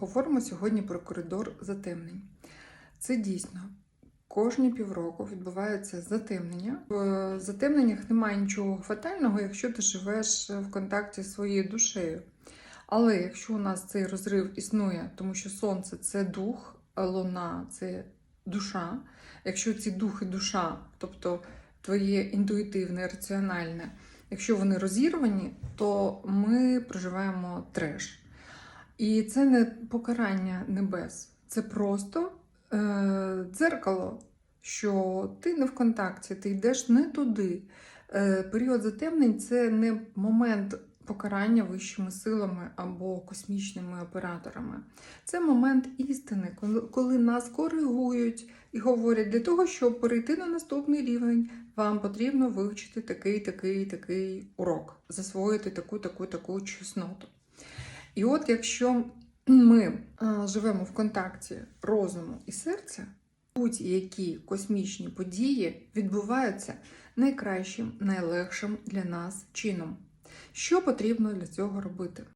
Поговоримо сьогодні про коридор затемнень. Це дійсно кожні півроку відбувається затемнення. В затемненнях немає нічого фатального, якщо ти живеш в контакті зі своєю душею. Але якщо у нас цей розрив існує, тому що сонце це дух, луна це душа. Якщо ці дух і душа, тобто твоє інтуїтивне, раціональне, якщо вони розірвані, то ми проживаємо треш. І це не покарання небес, це просто е, дзеркало, що ти не в контакті, ти йдеш не туди. Е, період затемнень це не момент покарання вищими силами або космічними операторами. Це момент істини, коли, нас коригують і говорять, для того, щоб перейти на наступний рівень, вам потрібно вивчити такий, такий, такий урок, засвоїти таку, таку, таку чесноту. І от якщо ми живемо в контакті розуму і серця, будь-які космічні події відбуваються найкращим, найлегшим для нас чином. Що потрібно для цього робити?